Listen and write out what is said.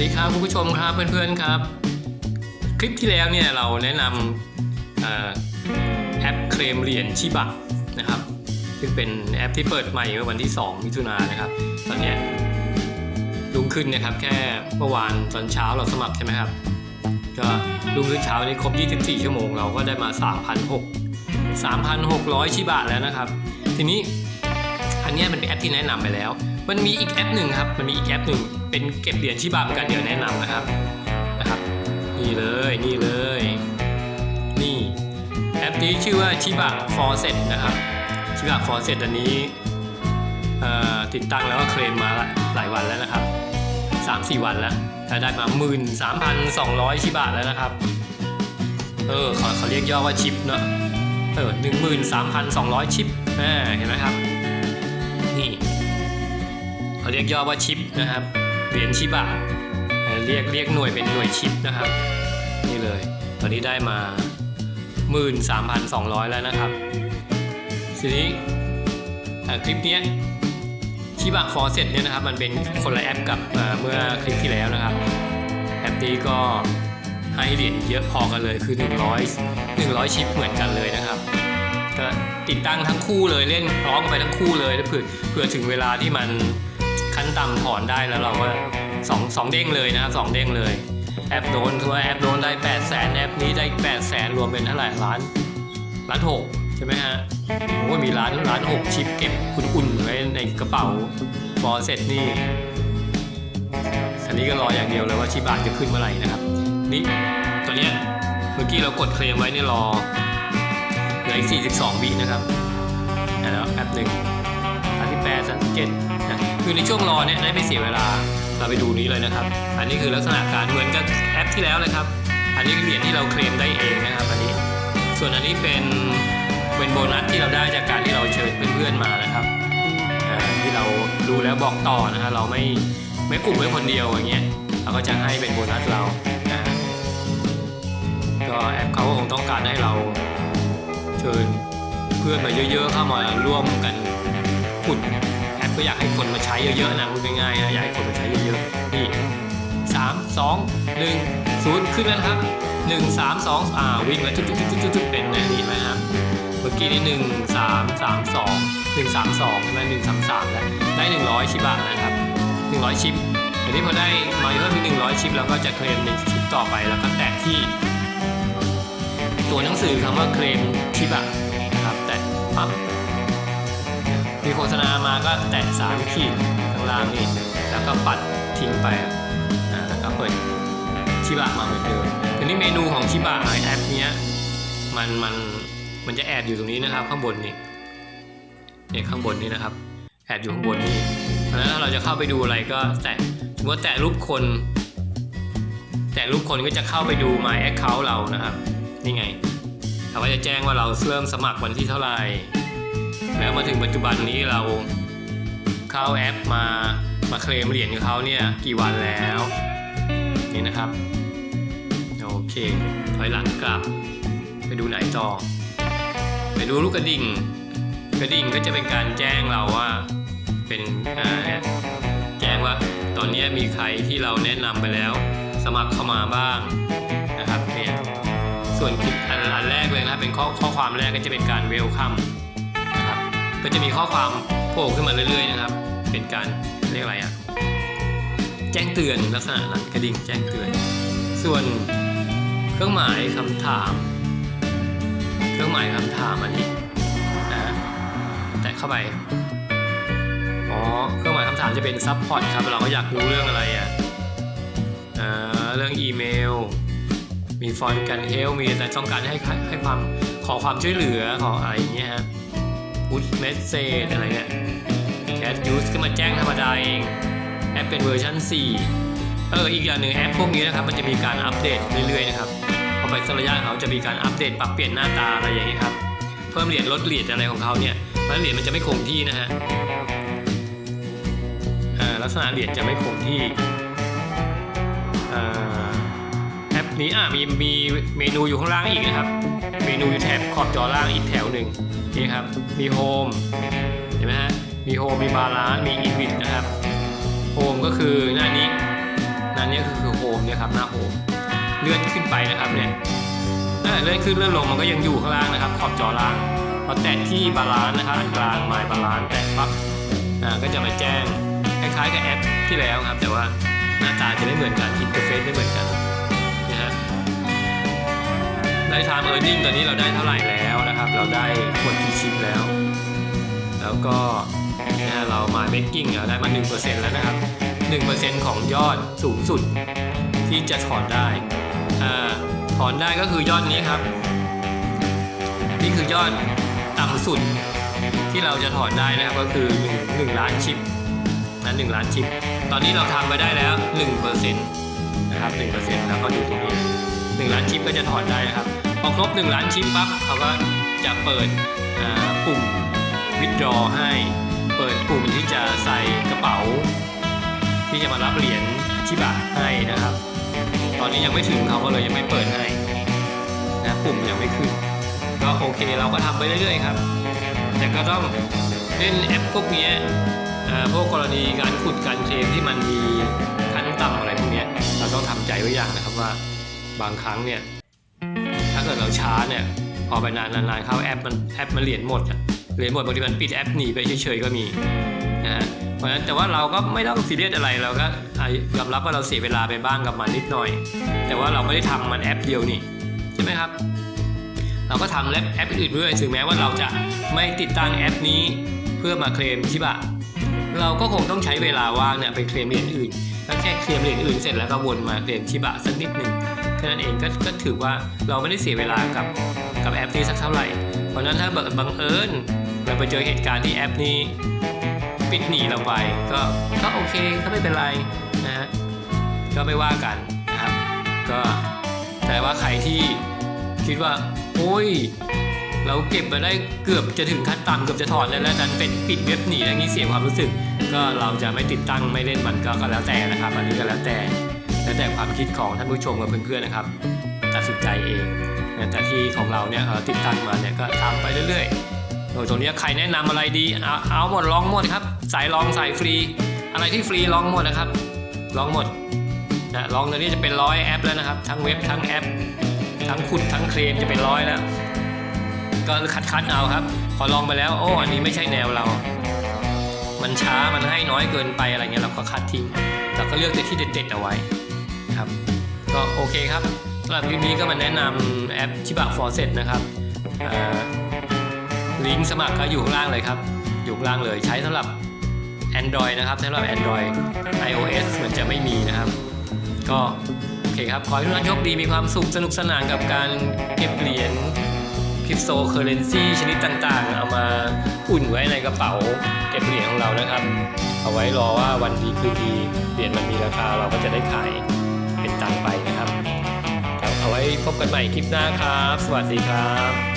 สดีครับคุณผู้ชมครับเพื่อนๆครับ คลิปที่แล้วเนี่ยเราแนะนำแอปเคลมเหรียญชิบะนะครับซึ่งเป็นแอปที่เปิดใหม่เมื่อวันที่ 2 มิถุนายนนะครับ ตอนนี้ลุงขึ้นนะครับ แค่เมื่อวานตอนเช้าเราสมัครใช่ไหมครับก็ลุงขึ้นเช้านี้ครบ 24 ชั่วโมงเราก็ได้มา 3,600 3,600 ชิบะแล้วนะครับ ทีนี้ นเนี้มันเป็นแอปที่แนะนำไปแล้ว มันมีอีกแอปหนึ่งครับ มันมีอีกแอปหนึ่งเป็นเก็บเหรียญชิบะเหมือนกันเดี๋ยวแนะนำนะครับนะครับนี่เลยนี่เลย นี่แอปนี้ชื่อว่าชิบะฟอร์เซตนะครับชิบะฟอร์เซตอันนี้ติดตั้งแล้วก็เคลมมาหลายวันแล้วนะครับ 3-4 วันแล้วถ้าได้มา 13,200 ชิบะแล้วนะครับ เออเขาเขาเรียกย่อว่าชิปเนอะเออ13,200ชิปอ่าเห็นไหมครับ เขาเรียกย่อว่าชิปนะครับ เหรียญชิบะเอ่อเรียกเรียกหน่วยเป็นหน่วยชิปนะครับ นี่เลย ตอนนี้ได้มา 13,200 แล้วนะครับทีนี้คลิปนี้ชิบะฟอร์เซตเนี่ยนะครับ มันเป็นคนละแอปกับเมื่อคลิปที่แล้วนะครับ แอปนี้ก็ให้เหรียญเยอะพอกันเลยคือ 100 100 ชิปเหมือนกันเลยนะครับก็ติดตั้งทั้งคู่เลยเล่นพร้อมไปทั้งคู่เลยเผื่อเผื่อถึงเวลาที่มัน ขั้นต่ำถอนได้แล้วเราก็สองสองเด้งเลยนะครับสองเด้งเลย แอปโดนทัวแอปโดนได้8 0 0แสนแอปนี้ได้8 0 0แสนรวมเป็นเท่าไหร่ล้านล้านหกใช่ไหมฮะโอ้มีล้านล้านหกชิปเก็บอุ่นๆไว้ในกระเป๋าพอเสร็จนี่อันนี้ก็รออย่างเดียวเลยว่าชิบาทจะขึ้นเมื่อไหร่นะครับ นี่ตอนเนี้ยเมื่อกี้เรากดเคลมไว้นี่รอเหลืออีก42วินะครับแล้วแอปหนึ่ง38 37นะ คือในช่วงรอเนี่ยได้ไม่เสียเวลา เราไปดูนี้เลยนะครับ อันนี้คือลักษณะการเหมือนกับแอปที่แล้วเลยครับ อันนี้เหรียญที่เราเคลมได้เองนะครับอันนี้ ส่วนอันนี้เป็นเป็นโบนัสที่เราได้จากการที่เราเชิญเพื่อนๆมานะครับอ่าที่เราดูแล้วบอกต่อนะฮะเราไม่ไม่อุบไว้คนเดียวอย่างเงี้ยเราก็จะให้เป็นโบนัสเรานะก็แอปเขาก็คงต้องการให้เราเชิญเพื่อนมาเยอะๆเข้ามาร่วมกันขุด ก็อยากให้คนมาใช้เยอะๆนะพูดง่ายๆนะอยากให้คนมาใช้เยอะๆนี่สามสองหนึ่งศูนย์ขึ้นแล้วครับหนึ่งสามสองอ่าวิ่งแล้วจุดๆๆๆเป็นนะนี่ไหมครับเมื่อกี้นี่หนึ่งสามสามสองหนึ่งสามสองใช่ไหมหนึ่งสามสามแล้วได้หนึ่งร้อยชิบะนะครับหนึ่งร้อยชิปอันนี้พอได้มาเพิ่มมีหนึ่งร้อยชิปเราก็จะเคลมในชิปต่อไปแล้วก็แตะที่ ตัวหนังสือคำว่าเคลมชิบะนะครับแตะปั๊บ มีโฆษณามาก็แตะสามขีดข้างล่างนี่แล้วก็ปัดทิ้งไปอ่าแล้วก็เปิดชิบะมาเหมือนเดิมทีนี้เมนูของชิบะในแอปเนี้ยมันมันมันจะแอบอยู่ตรงนี้นะครับ ข้างบนนี่เนี่ยข้างบนนี่นะครับแอบอยู่ข้างบนนี่เพราะฉะนั้นถ้าเราจะเข้าไปดูอะไรก็แตะสมมติว่าแตะรูปคน แตะรูปคนก็จะเข้าไปดู My Account เรานะครับ นี่ไงเขาก็จะแจ้งว่าเราเริ่มสมัครวันที่เท่าไหร่ แล้วมาถึงปัจจุบันนี้เราเข้าแอปมามาเคลมเหรียญของเขาเนี่ยกี่วันแล้ว นี่นะครับโอเคถอยหลังกลับ ไปดูไหนต่อ ไปดูลูกกระดิ่ง กระดิ่งก็จะเป็นการแจ้งเราว่าเป็นอ่าเนี่ยแจ้งว่าตอนนี้มีใครที่เราแนะนำไปแล้ว สมัครเข้ามาบ้างนะครับเนี่ยส่วนคลิปอันแรกเลยนะครับเป็นข้อข้อความแรกก็จะเป็นการเวลคัม ก็จะมีข้อความโผล่ขึ้นมาเรื่อยๆนะครับ เป็นการเรียกอะไรอะแจ้งเตือนลักษณะนั้นกระดิ่งแจ้งเตือน ส่วนเครื่องหมายคำถาม เครื่องหมายคำถามอันนี้นะแตะเข้าไปอ๋อเครื่องหมายคำถามจะเป็นซับพอร์ตครับเราก็อยากรู้เรื่องอะไรอะเรื่องอีเมล มีฟอนต์การเฮลมีแต่ต้องการให้ให้ให้ความขอความช่วยเหลือขออะไรอย่างเงี้ยฮะ พุชเมสเซจอะไรเงี้ยแคสยูสก็มาแจ้งธรรมดาเอง แอปเป็นเวอร์ชัน4 เออ อีกอย่างหนึ่งแอปพวกนี้นะครับ มันจะมีการอัปเดตเรื่อยๆนะครับพอไปสักระยะเขาจะมีการอัปเดตปรับเปลี่ยนหน้าตาอะไรอย่างนี้ครับ เพิ่มเหรียญลดเหรียญอะไรของเขาเนี่ยเพราะเหรียญมันจะไม่คงที่นะฮะลักษณะเหรียญจะไม่คงที่อ่า แอปนี้อะมีมีเมนูอยู่ข้างล่างอีกนะครับ เมนูอยู่แถบขอบจอล่างอีกแถวหนึ่งนี่ครับ มีโฮมเห็นไหมฮะ มีโฮมมีบาลานซ์มีอีวิทนะครับ โฮมก็คือหน้านี้หนั่นเนี่ยก็คือโฮมเนี่ยครับหน้าโฮมเลื่อนขึ้นไปนะครับเนี่ยเลื่อนขึ้นเลื่อนลงมันก็ยังอยู่ข้างล่างนะครับ ขอบจอล่างพอแตะที่บาลานซ์นะครับอันกลางไมล์บาลานซ์แตะปั๊บอ่าก็จะมาแจ้งคล้ายๆกับแอปที่แล้วครับ แต่ว่าหน้าตาจะไม่เหมือนกันอินเทอร์เฟซไม่เหมือนกัน ได้ไทม์เออร์เน็งตอนนี้เราได้เท่าไหร่แล้วนะครับ เราได้คนที่ชิปแล้ว แล้วก็นะฮะเรามาเบกกิ้งเราได้มา 1%แล้วนะครับ 1%ของยอดสูงสุดที่จะถอนได้อ่าถอนได้ก็คือยอดนี้ครับ นี่คือยอดต่ำสุดที่เราจะถอนได้นะครับก็คือ1 1ล้านชิปนะ1ล้านชิป ตอนนี้เราทำไปได้แล้ว 1%นะครับ1%แล้วก็อยู่ตรงนี้ 1 ล้านชิปก็จะถอนได้นะครับ พอครบ 1 ล้านชิปปั๊บเขาก็จะเปิดปุ่ม withdraw ให้ เปิดปุ่มที่จะใส่กระเป๋า ที่จะมารับเหรียญชิบะให้นะครับ ตอนนี้ยังไม่ถึงเขาก็เลยยังไม่เปิดให้นะปุ่มยังไม่ขึ้น ก็โอเคเราก็ทำไปเรื่อยๆครับ แต่ก็ต้องเล่นแอปพวกนี้พวกกรณีการขุดการเคลมที่มันมีขั้นต่ำอะไรพวกนี้เราต้องทำใจไว้อย่างนะครับว่าบางครั้งเนี่ย เราช้าเนี่ยพอไปนานๆๆเข้าแอปมันแอปมันเหรียญหมดอะเหรียญหมดบางทีมันปิดแอปหนีไปเฉยๆก็มีนะฮะเพราะฉะนั้นแต่ว่าเราก็ไม่ต้องซีเรียสอะไรเราก็ยอมรับว่าเราเสียเวลาไปบ้างกับมันนิดหน่อย แต่ว่าเราไม่ได้ทำมันแอปเดียวนี่ใช่ไหมครับ เราก็ทำแอปอื่นด้วยถึงแม้ว่าเราจะไม่ติดตั้งแอปนี้เพื่อมาเคลมชิบะเราก็คงต้องใช้เวลาว่างเนี่ยไปเคลมเหรียญอื่นแล้วแค่เคลมเหรียญอื่นเสร็จแล้วก็วนมาเคลมชิบะสักนิดหนึ่ง แค่นั้นเองก็ก็ถือว่าเราไม่ได้เสียเวลากับกับแอปนี้สักเท่าไหร่ เพราะนั้นถ้าบังเอิญเราไปเจอเหตุการณ์ที่แอปนี้ปิดหนีเราไปก็ก็โอเคก็ไม่เป็นไรนะฮะก็ไม่ว่ากันนะครับ ก็แต่ว่าใครที่คิดว่า โอ้ย เราเก็บมาได้เกือบจะถึงขั้นต่ำเกือบจะถอนแล้วแล้วนั้นเป็นปิดเว็บหนีอย่างนี้เสียความรู้สึก ก็เราจะไม่ติดตั้งไม่เล่นมันก็ก็แล้วแต่นะครับอันนี้ก็แล้วแต่ แล้วแต่ความคิดของท่านผู้ชมกับเพื่อนๆนะครับตัดสินใจเองแต่ที่ของเราเนี่ยติดตั้งมาเนี่ยก็ทำไปเรื่อยๆโดยตรงนี้ใครแนะนำอะไรดีเอาเอาหมดลองหมดครับสายลองสายฟรี อะไรที่ฟรีลองหมดนะครับลองหมดนะลองตอนนี้จะเป็นร้อยแอปแล้วนะครับ ทั้งเว็บทั้งแอป ทั้งขุดทั้งเคลมจะเป็นร้อยแล้วก็คัดคัดๆเอาครับ พอลองไปแล้วโอ้อันนี้ไม่ใช่แนวเรา มันช้ามันให้น้อยเกินไปอะไรเงี้ยเราก็คัดทิ้งเราก็เลือกแต่ที่เด็ดๆเอาไว้ ครับ ก็โอเคครับสำหรับคลิปนี้ก็มาแนะนำแอปชิบะฟอร์เซตนะครับลิงก์สมัครก็อยู่ข้างล่างเลยครับ อยู่ข้างล่างเลยใช้สำหรับ Android นะครับสำหรับ Android iOS มันจะไม่มีนะครับ ก็โอเคครับ ขอให้ทุกท่านโชคดีมีความสุขสนุกสนานกับการเก็บเหรียญคริปโตเคอเรนซีชนิดต่างๆ เอามาอุ่นไว้ในกระเป๋าเก็บเหรียญของเรานะครับ เอาไว้รอว่าวันดีคืนดีเหรียญมันมีราคาเราก็จะได้ขาย ตังไปนะครับครับ เอาไว้พบกันใหม่คลิปหน้าครับ สวัสดีครับ